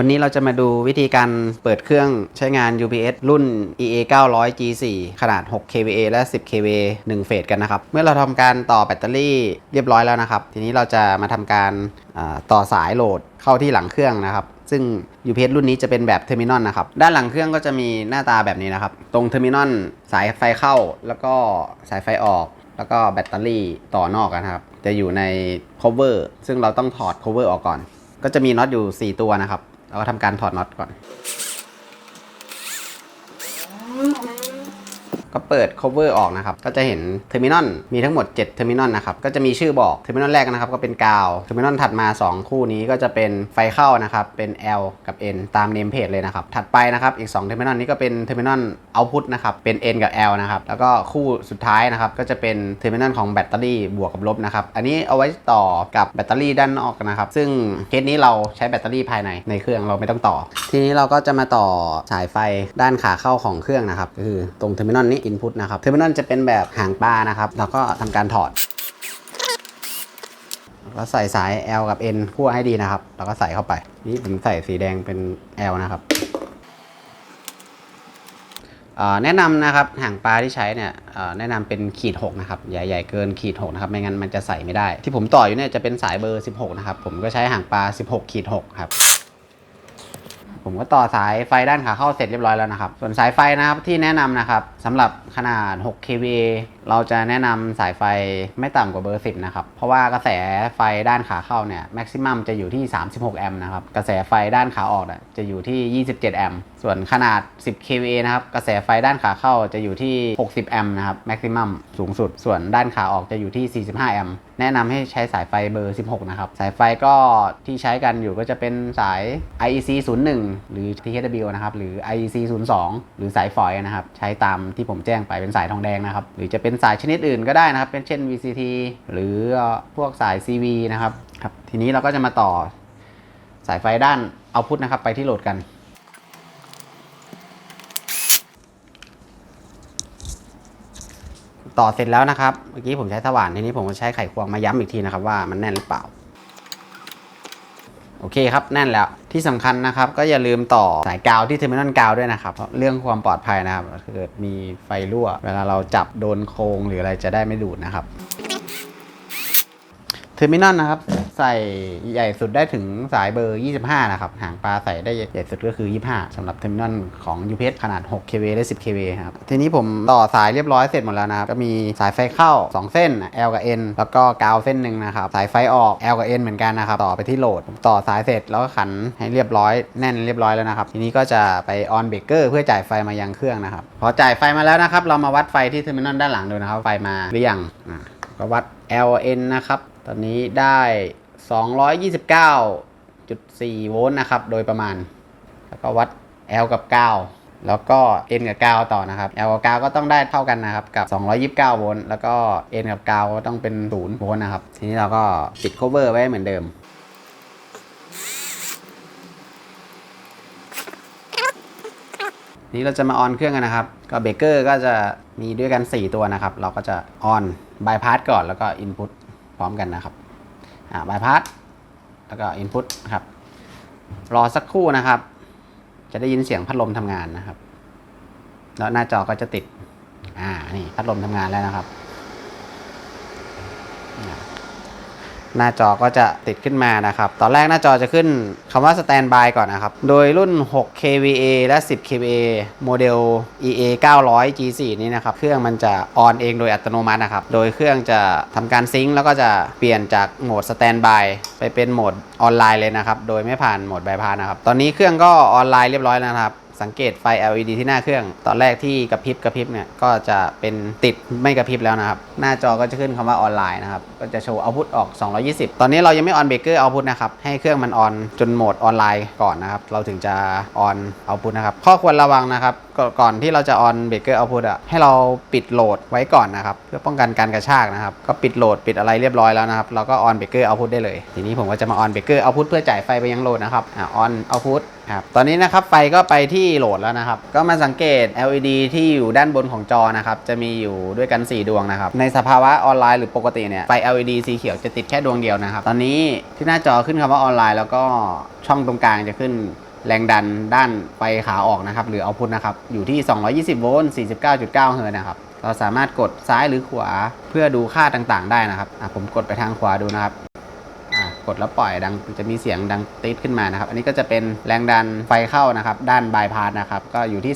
วันนี้เราจะมาดูวิธีการเปิดเครื่องใช้งาน UPS รุ่น EA 900 G4 ขนาด 6 kVA และ 10 kVA 1 เฟสกันนะครับ เมื่อเราทำการต่อแบตเตอรี่เรียบร้อยแล้วนะครับ ทีนี้เราจะมาทำการต่อสายโหลดเข้าที่หลังเครื่องนะครับ ซึ่ง UPS รุ่นนี้จะเป็นแบบเทอร์มินอลนะครับ ด้านหลังเครื่องก็จะมีหน้าตาแบบนี้นะครับ ตรงเทอร์มินอลสายไฟเข้า แล้วก็สายไฟออก แล้วก็แบตเตอรี่ต่อนอกกันครับ จะอยู่ใน cover ซึ่งเราต้องถอด cover ออกก่อน ก็จะมีน็อตอยู่ 4 ตัวนะครับ เราก็ทำการถอดน็อตก่อน ก็เปิด cover ออกนะครับ ก็จะเห็นเทอร์มินอลมีทั้งหมด7เทอร์มินอลนะครับ ก็จะมีชื่อบอกเทอร์มินอลแรกนะครับ ก็เป็นกาวเทอร์มินอลถัดมา 2 คู่นี้ก็จะเป็นไฟเข้านะครับ เป็น L กับ N ตามเนมเพจเลยนะครับ ถัดไปนะครับ อีก2เทอร์มินอลนี้ก็เป็นเทอร์มินอลเอาพุตนะครับ เป็น N กับ L นะครับ แล้วก็คู่สุดท้ายนะครับ ก็จะเป็นเทอร์มินอลของแบตเตอรี่บวกกับลบนะครับ อันนี้เอาไว้ต่อกับแบตเตอรี่ด้านนอกนะครับ ซึ่งเคสนี้เราใช้แบตเตอรี่ภายในในเครื่องเราไม่ต้องต่อ ทีนี้เราก็จะมาต่อสายไฟด้านขาเข้าของเครื่องนะครับ ก็คือตรงเทอร์มินอลนี้อินพุตนะครับเทอร์มินอลจะเป็นแบบหางปลานะครับแล้วก็ทำการถอดแล้วใส่สาย L กับ N คั่วให้ดีนะครับ แล้วก็ใส่เข้าไป นี่ผมใส่สีแดงเป็น L นะครับแนะนำนะครับหางปลาที่ใช้เนี่ยแนะนำเป็นขีด6นะครับใหญ่ๆเกินขีด6นะครับไม่งั้นมันจะใส่ไม่ได้ ที่ผมต่ออยู่เนี่ยจะเป็นสายเบอร์ 16 นะครับ ผมก็ใช้หางปลา 16 ขีด6ครับ ผมก็ต่อสายไฟด้านขาเข้าเสร็จเรียบร้อยแล้วนะครับ ส่วนสายไฟนะครับที่แนะนำนะครับสำหรับขนาด 6 kVA เราจะแนะนำสายไฟไม่ต่ำกว่าเบอร์ 10 นะครับ เพราะว่ากระแสไฟด้านขาเข้าเนี่ยแม็กซิมัมจะอยู่ที่ 36 แอมป์นะครับ กระแสไฟด้านขาออกเนี่ยจะอยู่ที่ 27 แอมป์ ส่วนขนาด 10 kVA นะครับ กระแสไฟด้านขาเข้าจะอยู่ที่ 60 แอมป์นะครับแม็กซิมัมสูงสุด ส่วนด้านขาออกจะอยู่ที่ 45 แอมป์ แนะนำให้ใช้สายไฟเบอร์ 16 นะครับ สายไฟก็ที่ใช้กันอยู่ก็จะเป็นสาย IEC 01 หรือ THW นะครับ หรือ IEC 02 หรือสายฝอยนะครับ ใช้ตามที่ผมแจ้งไปเป็นสายทองแดงนะครับ หรือจะเป็นสายชนิดอื่นก็ได้นะครับ เป็นเช่น VCT หรือพวกสาย CV นะครับครับ ทีนี้เราก็จะมาต่อสายไฟด้านเอาพุทนะครับ ไปที่โหลดกัน ต่อเสร็จแล้วนะครับ เมื่อกี้ผมใช้สว่านทีนี้ผมก็ใช้ไขควงมาย้ำอีกทีนะครับว่ามันแน่นหรือเปล่า โอเคครับแน่นแล้วที่สำคัญนะครับก็อย่าลืมต่อสายกาวที่เทอร์มินอลกาวด้วยนะครับเพราะเรื่องความปลอดภัยนะครับเกิดมีไฟรั่ว เวลาเราจับโดนโครงหรืออะไรจะได้ไม่ดูดนะครับ เทอร์มินอลนะครับ ใส่ใหญ่สุดได้ถึงสายเบอร์ 25 นะครับ หางปลาใส่ได้ใหญ่สุดก็คือ 25สำหรับเทอร์มินอลของ UPS ขนาด 6 kV และ 10 kV ครับ ทีนี้ผมต่อสายเรียบร้อยเสร็จหมดแล้วนะครับ ก็มีสายไฟเข้า 2 เส้น L กับ N แล้วก็กาวเส้นหนึ่งนะครับ สายไฟออก L กับ N เหมือนกันนะครับ ต่อไปที่โหลด ต่อสายเสร็จแล้วก็ขันให้เรียบร้อยแน่นเรียบร้อยแล้วนะครับ ทีนี้ก็จะไปออนเบรกเกอร์เพื่อจ่ายไฟมายังเครื่องนะครับ พอจ่ายไฟมาแล้วนะครับ เรามาวัดไฟที่เทอร์มินอลด้านหลังดูนะครับ ไฟมาหรือยังก็วัด L N นะครับ ตอนนี้ได้ 229.4 โวลต์นะครับ โดยประมาณ แล้วก็วัด L กับ 9 แล้วก็ N กับ 9 ต่อนะครับ L กับ 9 ก็ต้องได้เท่ากันนะครับ กับ 229 โวลต์ แล้วก็ N กับ 9 ก็ต้องเป็น 0 โวลต์นะครับ ทีนี้เราก็ปิด cover ไว้เหมือนเดิมนี้เราจะมาออนเครื่องกันนะครับ ก็เบเกอร์ก็จะมีด้วยกัน 4 ตัวนะครับ เราก็จะออนบายพาสก่อนแล้วก็อินพุต พร้อมกันนะครับบายพาสแล้วก็อินพุตนะครับ รอสักครู่นะครับ จะได้ยินเสียงพัดลมทำงานนะครับ แล้วหน้าจอก็จะติด อ่า นี่พัดลมทำงานแล้วนะครับ หน้าจอก็จะติดขึ้นมานะครับ ตอนแรกหน้าจอจะขึ้นคำว่า Standby ก่อนนะครับ โดยรุ่น 6 kVA และ 10 kVA โมเดล EA 900 G4 นี้นะครับ เครื่องมันจะออนเองโดยอัตโนมัตินะครับ โดยเครื่องจะทำการซิงค์แล้วก็จะเปลี่ยนจากโหมด Standby ไปเป็นโหมดออนไลน์เลยนะครับ โดยไม่ผ่านโหมดบายพาสนะครับ ตอนนี้เครื่องก็ออนไลน์เรียบร้อยแล้วนะครับ สังเกตไฟ LED ที่หน้าเครื่อง ตอนแรกที่กระพริบกระพริบเนี่ยก็จะเป็นติดไม่กระพริบแล้วนะครับหน้าจอก็จะขึ้นคำว่าออนไลน์นะครับก็จะโชว์เอาพุทออก 220 ตอนนี้เรายังไม่ออนเบรกเกอร์เอาพุทนะครับให้เครื่องมันออนจนโหมดออนไลน์ก่อนนะครับเราถึงจะออนเอาพุทนะครับข้อควรระวังนะครับ ก่อนที่เราจะออนเบรกเกอร์เอาพุตอะให้เราปิดโหลดไว้ก่อนนะครับ เพื่อป้องกันการกระชากนะครับ ก็ปิดโหลดปิดอะไรเรียบร้อยแล้วนะครับเราก็ออนเบรกเกอร์เอาพุตได้เลย ทีนี้ผมก็จะมาออนเบรกเกอร์เอาพุตเพื่อจ่ายไฟไปยังโหลดนะครับอ่าออนเอาพุตครับตอนนี้นะครับไฟก็ไปที่โหลดแล้วนะครับ ก็มาสังเกต LED ที่อยู่ด้านบนของจอนะครับ จะมีอยู่ด้วยกัน 4 ดวงนะครับ ในสภาวะออนไลน์หรือปกติเนี่ย ไฟ LED สีเขียวจะติดแค่ดวงเดียวนะครับ ตอนนี้ที่หน้าจอขึ้นคำว่าออนไลน์แล้วก็ช่องตรงกลางจะขึ้น แรงดันด้านไฟขาออกนะครับ หรือเอาพุทนะครับ อยู่ที่ 220 โวลต์ 49.9 เฮิรตซ์นะครับ เราสามารถกดซ้ายหรือขวาเพื่อดูค่าต่างๆ ได้นะครับอะผมกดไปทางขวาดูนะครับอะกดแล้วปล่อยดังจะมีเสียงดังติดขึ้นมานะครับ อันนี้ก็จะเป็นแรงดันไฟเข้านะครับ ด้านบายพาสนะครับ ก็อยู่ที่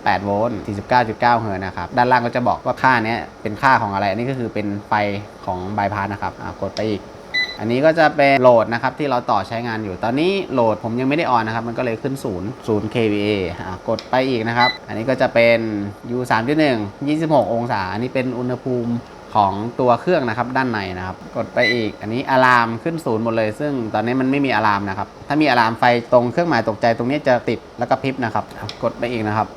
228 โวลต์ 49.9 เฮิรตซ์นะครับ ด้านล่างก็จะบอกว่าค่าเนี้ยเป็นค่าของอะไร อันนี้ก็คือเป็นไฟของบายพาสนะครับอะกดไปอีก อันนี้ก็จะเป็นโหลดนะครับที่เราต่อใช้งานอยู่ ตอนนี้โหลดผมยังไม่ได้ออนนะครับ มันก็เลยขึ้น0 0 kVA กดไปอีกนะครับ อันนี้ก็จะเป็น U 3.1 26 องศา อันนี้เป็นอุณหภูมิของตัวเครื่องนะครับด้านในนะครับ กดไปอีก อันนี้อะลามขึ้นศูนย์หมดเลย ซึ่งตอนนี้มันไม่มีอะลามนะครับ ถ้ามีอะลามไฟตรงเครื่องหมายตกใจตรงนี้จะติดแล้วก็พริบนะครับ กดไปอีกนะครับ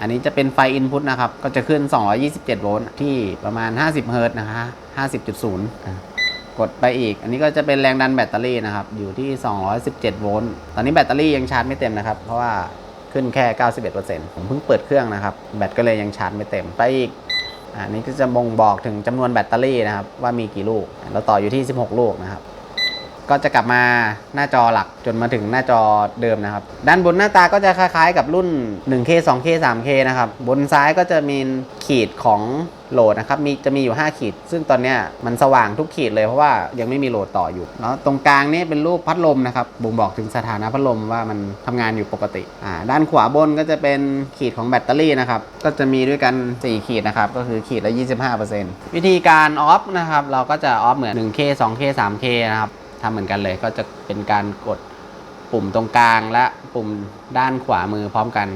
อันนี้จะเป็นไฟ Input นะครับ ก็จะขึ้น 227 โวลต์ที่ประมาณ 50 เฮิรตนะฮะ50.0 กดไปอีก อันนี้ก็จะเป็นแรงดันแบตเตอรี่นะครับ อยู่ที่ 217 โวลต์ ตอนนี้แบตเตอรี่ยังชาร์จไม่เต็มนะครับ เพราะว่าขึ้นแค่ 91%ผมเพิ่งเปิดเครื่องนะครับ แบตก็เลยยังชาร์จไม่เต็ม ไปอีก อันนี้ก็จะบ่งบอกถึงจำนวนแบตเตอรี่นะครับ ว่ามีกี่ลูก เราต่ออยู่ที่ 16 ลูกนะครับ ก็จะกลับมาหน้าจอหลักจนมาถึงหน้าจอเดิมนะครับ ด้านบนหน้าตาก็จะคล้ายๆ กับรุ่น 1K 2K 3K นะครับ บนซ้ายก็จะมีขีดของ โหลดนะครับมีจะมีอยู่ 5 ขีด ซึ่งตอนนี้มันสว่างทุกขีดเลยเพราะว่ายังไม่มีโหลดต่ออยู่แล้วตรงกลางนี่เป็นรูปพัดลมนะครับบ่งบอกถึงสถานะพัดลมว่ามันทำงานอยู่ปกติอ่าด้านขวาบนก็จะเป็นขีดของแบตเตอรี่นะครับก็จะมีด้วยกัน 4 ขีดนะครับก็คือขีดละ 25%วิธีการออฟนะครับเราก็จะออฟเหมือน 1K 2K 3K นะครับทำเหมือนกันเลยก็จะเป็นการกดปุ่มตรงกลางและปุ่มด้านขวามือพร้อมกัน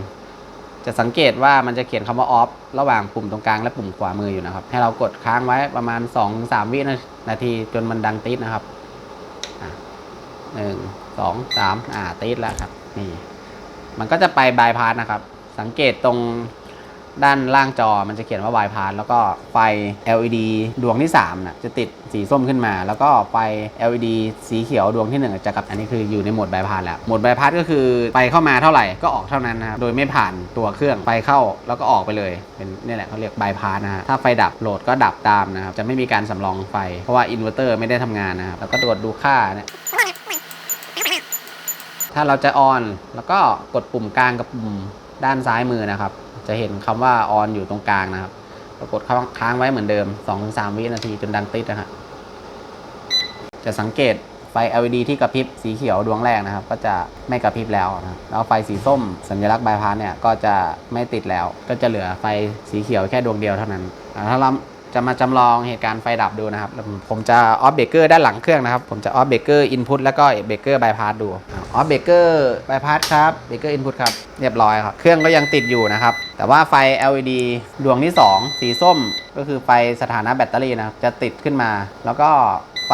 จะสังเกตว่ามันจะเขียนคำว่าออฟระหว่างปุ่มตรงกลางและปุ่มขวามืออยู่นะครับ ให้เรากดค้างไว้ประมาณ 2-3 วินาทีจนมันดังติดนะครับหนึ่งสองสามอ่าติดแล้วครับ นี่ มันก็จะไปบายพาสนะครับ สังเกตตรง ด้านล่างจอมันจะเขียนว่า y p a s แล้วก็ไฟ LED ดวงที่3นะจะติดสีส้มขึ้นมา แล้วก็ไฟ LED สีเขียวดวงที่ 1 จะกับอันนี้คืออยู่ในโหมด y p a s แล้วโหมด y p a s ก็คือไฟเข้ามาเท่าไหร่ก็ออกเท่านั้นนะครับโดยไม่ผ่านตัวเครื่องไฟเข้าแล้วก็ออกไปเลย เป็นนี่แหละเขาเรียก y p a s นะฮะถ้าไฟดับโหลดก็ดับตามนะครับจะไม่มีการสำรองไฟ เพราะว่าอินเวอร์เตอร์ไม่ได้ทำงานนะครับแล้วก็ตรวจดูค่าเนี่ยถ้าเราจะออนแล้วก็กดปุ่มกลางกับปุ่ม ด้านซ้ายมือนะครับ จะเห็นคำว่าออนอยู่ตรงกลางนะครับก็กดค้างไว้เหมือนเดิม 2-3 วินาทีจนดังติดนะครับจะสังเกตไฟ LED ที่กระพริบสีเขียวดวงแรกนะครับ ก็จะไม่กระพริบแล้วนะแล้วไฟสีส้มสัญลักษณ์บายพาสเนี่ยก็จะไม่ติดแล้ว ก็จะเหลือไฟสีเขียวแค่ดวงเดียวเท่านั้น ถ้าเรา จะมาจำลองเหตุการณ์ไฟดับดูนะครับ ผมจะออฟเบรกเกอร์ด้านหลังเครื่องนะครับ ผมจะออฟเบรกเกอร์อินพุตแล้วก็เบรกเกอร์บายพาสดูออฟเบรกเกอร์บายพาสครับเบรกเกอร์อินพุตครับ เรียบร้อยครับ เครื่องก็ยังติดอยู่นะครับ แต่ว่าไฟ LED ดวงที่ 2 สีส้มก็คือไฟสถานะแบตเตอรี่นะครับ จะติดขึ้นมา แล้วก็ไฟ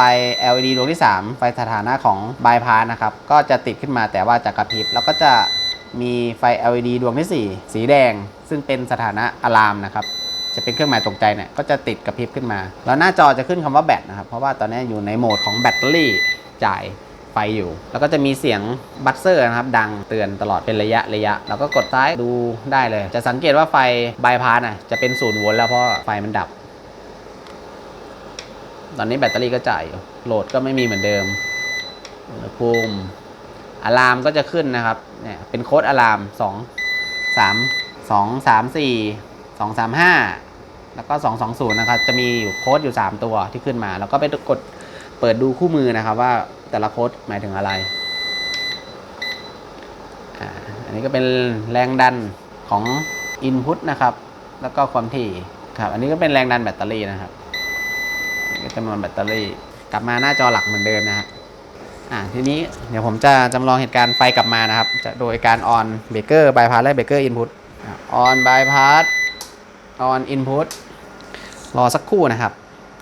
LED ดวงที่ 3 ไฟสถานะของบายพาสนะครับ ก็จะติดขึ้นมาแต่ว่าจะกระพริบ แล้วก็จะมีไฟ LED ดวงที่ 4 สีแดง ซึ่งเป็นสถานะอะลามนะครับ จะเป็นเครื่องหมายตกใจเนี่ยก็จะติดกระพริบขึ้นมา แล้วหน้าจอจะขึ้นคำว่าแบตนะครับ เพราะว่าตอนนี้อยู่ในโหมดของแบตเตอรี่จ่ายไฟอยู่ แล้วก็จะมีเสียงบัตเซอร์นะครับ ดังเตือนตลอดเป็นระยะระยะ แล้วก็กดซ้ายดูได้เลย จะสังเกตว่าไฟบายพาสอะจะเป็นศูนย์โวลต์แล้วเพราะไฟมันดับ ตอนนี้แบตเตอรี่ก็จ่ายอยู่โหลดก็ไม่มีเหมือนเดิมอุณหภูมิอะลามก็จะขึ้นนะครับเนี่ยเป็นโค้ดอะลาม2 3 2 3 4 2 3 5 แล้วก็ 220 นะครับ จะมีอยู่โค้ดอยู่ 3 ตัวที่ขึ้นมา แล้วก็ไปกดเปิดดูคู่มือนะครับว่าแต่ละโค้ดหมายถึงอะไรอ่าอันนี้ก็เป็นแรงดันของ Input นะครับ แล้วก็ความถี่ครับ อันนี้ก็เป็นแรงดันแบตเตอรี่นะครับนนี้ก็จำนวนแบตเตอรี่ กลับมาหน้าจอหลักเหมือนเดิมนะฮะอ่าทีนี้เดี๋ยวผมจะจำลองเหตุการณ์ไฟกลับมานะครับ จะโดยการออนเบรกเกอร์บายพาสและเบรกเกอร์อินพุตออนบายพาส ออนอินพุตรอสักครู่นะครับ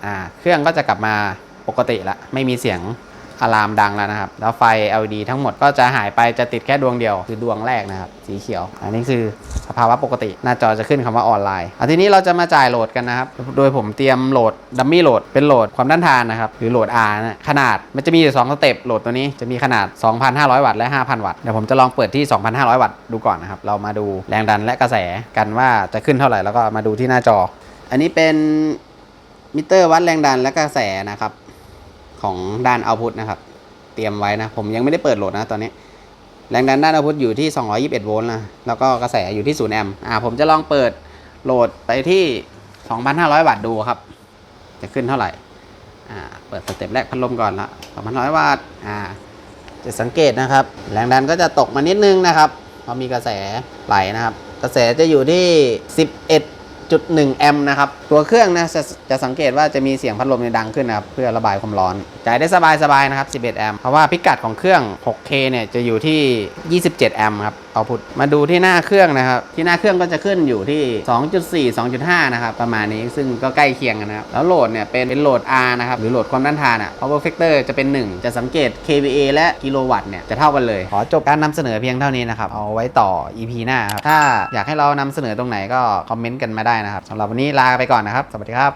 อ่า เครื่องก็จะกลับมาปกติละ ไม่มีเสียง อะลามดังแล้วนะครับ แล้วไฟ LED ทั้งหมดก็จะหายไปจะติดแค่ดวงเดียว คือดวงแรกนะครับ สีเขียว อันนี้คือสภาวะปกติ หน้าจอจะขึ้นคำว่าออนไลน์อะทีนี้เราจะมาจ่ายโหลดกันนะครับ โดยผมเตรียมโหลดดัมมี่โหลดเป็นโหลดความต้านทานนะครับ หรือโหลด R นะขนาดมันจะมีอยู่2สเต็ปโหลดตัวนี้จะมีขนาด 2,500 วัตต์และ 5,000 วัตต์เดี๋ยวผมจะลองเปิดที่ 2,500 วัตต์ดูก่อนนะครับเรามาดูแรงดันและกระแสกันว่าจะขึ้นเท่าไหร่แล้วก็มาดูที่หน้าจอ อันนี้เป็นมิเตอร์วัดแรงดันและกระแสนะครับ ของด้านเอาพุทนะครับ เตรียมไว้นะ ผมยังไม่ได้เปิดโหลดนะตอนนี้ แรงดันด้านเอาพุทอยู่ที่ 221 โวลต์นะแล้วก็กระแสอยู่ที่ 0 แอมป์อ่าผมจะลองเปิดโหลดไปที่ 2,500 วัตต์ดูครับ จะขึ้นเท่าไหร่อ่าเปิดสเต็ปแรกพัดลมก่อนละ2,500 วัตต์อ่าจะสังเกตนะครับ แรงดันก็จะตกมานิดนึงนะครับพราะมีกระแสไหลนะครับ กระแสจะอยู่ที่ 11 1.1 แอมป์นะครับ ตัวเครื่องนะจะจะสังเกตว่าจะมีเสียงพัดลมเนี่ยดังขึ้นนะครับ เพื่อระบายความร้อน จ่ายได้สบายๆนะครับ 11 แอมป์เพราะว่าพิกัดของเครื่อง 6K เนี่ยจะอยู่ที่ 27 แอมป์ครับ เอาพุทมาดูที่หน้าเครื่องนะครับ ที่หน้าเครื่องก็จะขึ้นอยู่ที่ 2.4 2.5 นะครับ ประมาณนี้ซึ่งก็ใกล้เคียงกันนะครับ แล้วโหลดเนี่ยเป็นเป็นโหลด R นะครับ หรือโหลดความต้านทานอะ power factor จะเป็น 1 จะสังเกต kVA และกิโลวัตต์เนี่ยจะเท่ากันเลย ขอจบการนำเสนอเพียงเท่านี้นะครับ เอาไว้ต่อ EP หน้าครับถ้าอยากให้เรานำเสนอตรงไหนก็คอมเมนต์กันมาได้นะครับสำหรับวันนี้ลาไปก่อนนะครับ สวัสดีครับ